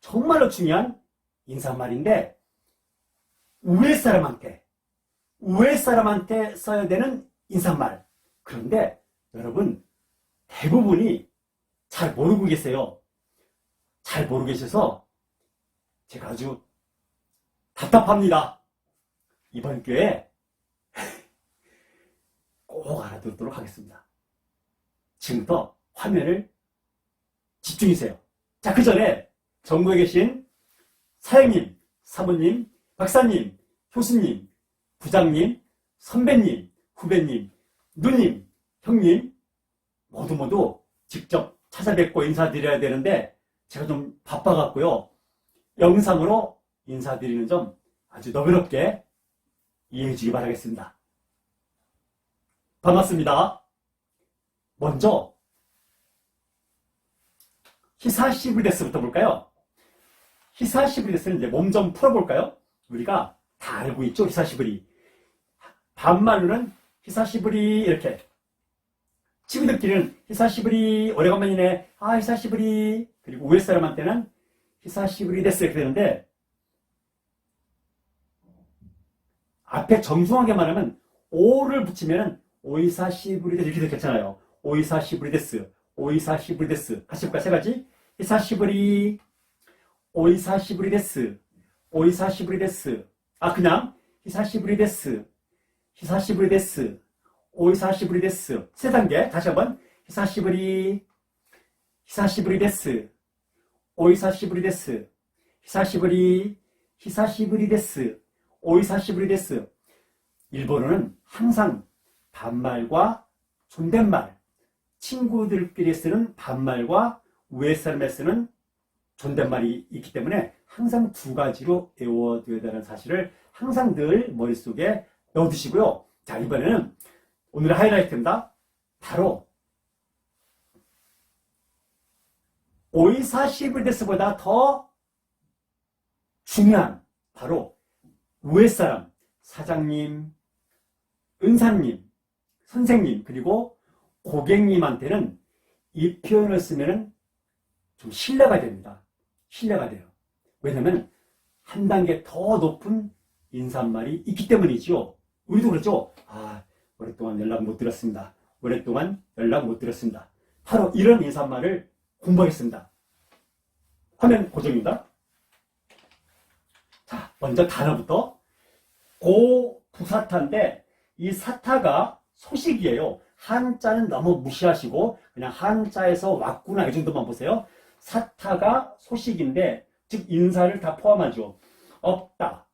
정말로 중요한 인사말인데, 우회 사람한테, 우회 사람한테 써야 되는 인사말. 그런데 여러분, 대부분이 잘 모르고 계세요. 잘 모르고 계셔서 제가 아주 답답합니다. 이번 기회에 꼭 알아듣도록 하겠습니다. 지금부터 화면을 집중해주세요. 자, 그 전에 전국에 계신 사장님, 사모님, 박사님, 교수님, 부장님, 선배님, 후배님, 누님, 형님, 모두 모두 직접 찾아뵙고 인사드려야 되는데 제가 좀 바빠갖고요. 영상으로 인사드리는 점 아주 너그럽게 이해해 주기 바라겠습니다. 반갑습니다. 먼저 히사시브리데스부터 볼까요? 히사시브리데스는 이제 몸 좀 풀어볼까요? 우리가 다 알고 있죠, 히사시브리. 반말로는 히사시브리 이렇게. 친구들끼리는 히사시브리 오래간만이네. 아 히사시브리. 그리고 우에 사람한테는 히사시브리 데스 이렇게 되는데 앞에 정중하게 말하면 오를 붙이면은 오이사시브리 데스 이렇게 됐잖아요. 오이사시브리 데스 오이사시브리 데스 같이 볼까 세 가지? 히사시브리 오이사시브리 데스 오이사시브리 데스 아 그냥 히사시브리 데스 히사시브리 데스 오이사시브리 데스. 세 단계. 다시 한번. 히사시브리, 히사시브리 데스. 오이사시브리 데스. 히사시브리, 히사시브리 데스. 오이사시브리 데스. 일본어는 항상 반말과 존댓말, 친구들끼리 쓰는 반말과 위에 사람에 쓰는 존댓말이 있기 때문에 항상 두 가지로 외워둬야 되는 사실을 항상 늘 머릿속에 넣어두시고요. 자, 이번에는 오늘의 하이라이트입니다. 바로 오이사시브데스보다 더 중요한 바로 위에 사람, 사장님, 은사님, 선생님, 그리고 고객님한테는 이 표현을 쓰면 좀 신뢰가 됩니다. 신뢰가 돼요. 왜냐면 한 단계 더 높은 인사말이 있기 때문이죠. 우리도 그렇죠. 아, 오랫동안 연락 못 드렸습니다. 오랫동안 연락 못 드렸습니다. 바로 이런 인사말을 공부하겠습니다. 화면 고정입니다. 자, 먼저 단어부터 고부사타인데 이 사타가 소식이에요. 한자는 너무 무시하시고 그냥 한자에서 왔구나 이 정도만 보세요. 사타가 소식인데 즉 인사를 다 포함하죠. 없다.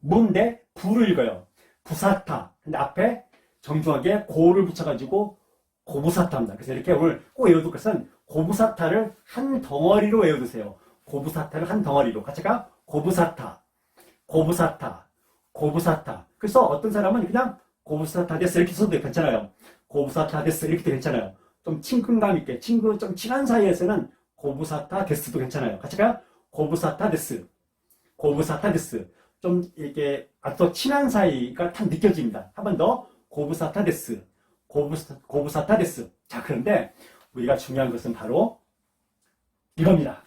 뭔데 부를 읽어요. 부사타. 근데 앞에 정중하게 고를 붙여가지고 고부사타입니다. 그래서 이렇게 오늘 꼭 외워둘 것은 고부사타를 한 덩어리로 외워두세요. 고부사타를 한 덩어리로. 같이 가. 고부사타. 고부사타. 고부사타. 그래서 어떤 사람은 그냥 고부사타 데스 이렇게 써도 괜찮아요. 고부사타 데스 이렇게 도 괜찮아요. 좀 친근감 있게 친구 좀 친한 사이에서는 고부사타 데스도 괜찮아요. 같이 가. 고부사타 데스. 고부사타 데스. 좀 이렇게 더 친한 사이가 딱 느껴집니다. 한 번 더 고부사타 데스, 고부사, 고부사타 데스. 자 그런데 우리가 중요한 것은 바로 이겁니다.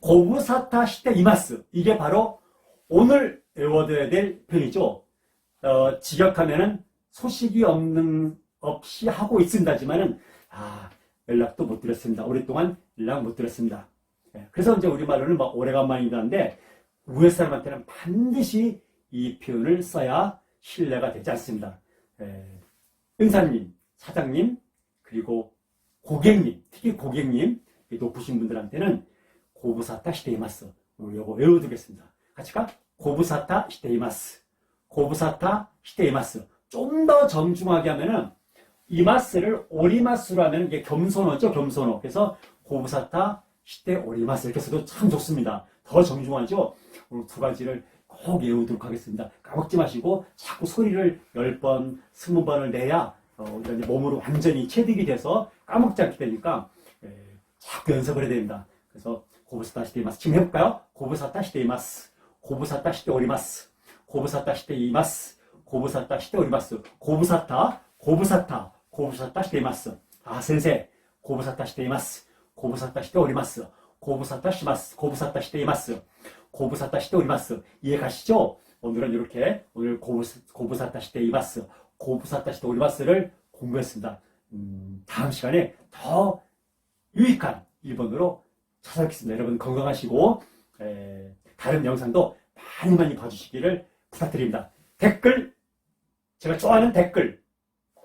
고부사타 시대 이마스 이게 바로 오늘 외워둬야 될 표현이죠. 어, 직역하면은 소식이 없는 없이 하고 있습니다지만은 아 연락도 못 드렸습니다. 오랫동안 연락 못 드렸습니다. 예, 그래서 이제 우리말로는 막 오래간만이다는데 위에 사람한테는 반드시 이 표현을 써야 신뢰가 되지 않습니다. 에, 은사님, 사장님, 그리고 고객님, 특히 고객님, 높으신 분들한테는 고부사타 시테이마스. 오늘 요거 외워두겠습니다. 같이 가? 고부사타 시테이마스. 고부사타 시테이마스. 좀 더 정중하게 하면은 이마스를 오리마스로 하면 이게 겸손어죠, 겸손어. 그래서 고부사타 시대 오리마스 이렇게 써도 참 좋습니다. 더 정중하죠? 오늘 두 가지를 꼭 외우도록 하겠습니다. 까먹지 마시고 자꾸 소리를 10번, 20번을 내야 어, 몸으로 완전히 체득이 돼서 까먹지 않게 되니까 에, 자꾸 연습을 해야 됩니다. 그래서 고부사타 시대 이마스 지금 해볼까요? 고부사타 시대 이마스 고부사타 시대 오리마스 고부사타 시대 이마스 고부사타 시대 오리마스 고부사타 고부사타 고부사타 시대 이마스 아 센세 고부사타 시대 이마스 고부사타 시대 오리마스 고부사타 시마스 고부사타 시대 이마스 고부사타 시대 오리마스 이해 가시 죠? 오늘은 이렇게 오늘 고부사, 고부사타 시대 이마스 고부사타 시대 오리마스를 공부했습니다. 음, 다음 시간에 더 유익한 일본어로 찾아뵙겠습니다. 여러분 건강하시고 에, 다른 영상도 많이 많이 봐주시기를 부탁드립니다. 댓글 제가 좋아하는 댓글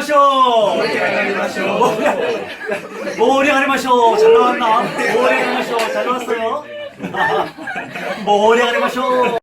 가리 마쇼! 모래 가리 마쇼! 잘 나왔나? 모래 가리 마쇼! 잘 나왔어요? 모래 가리 마쇼!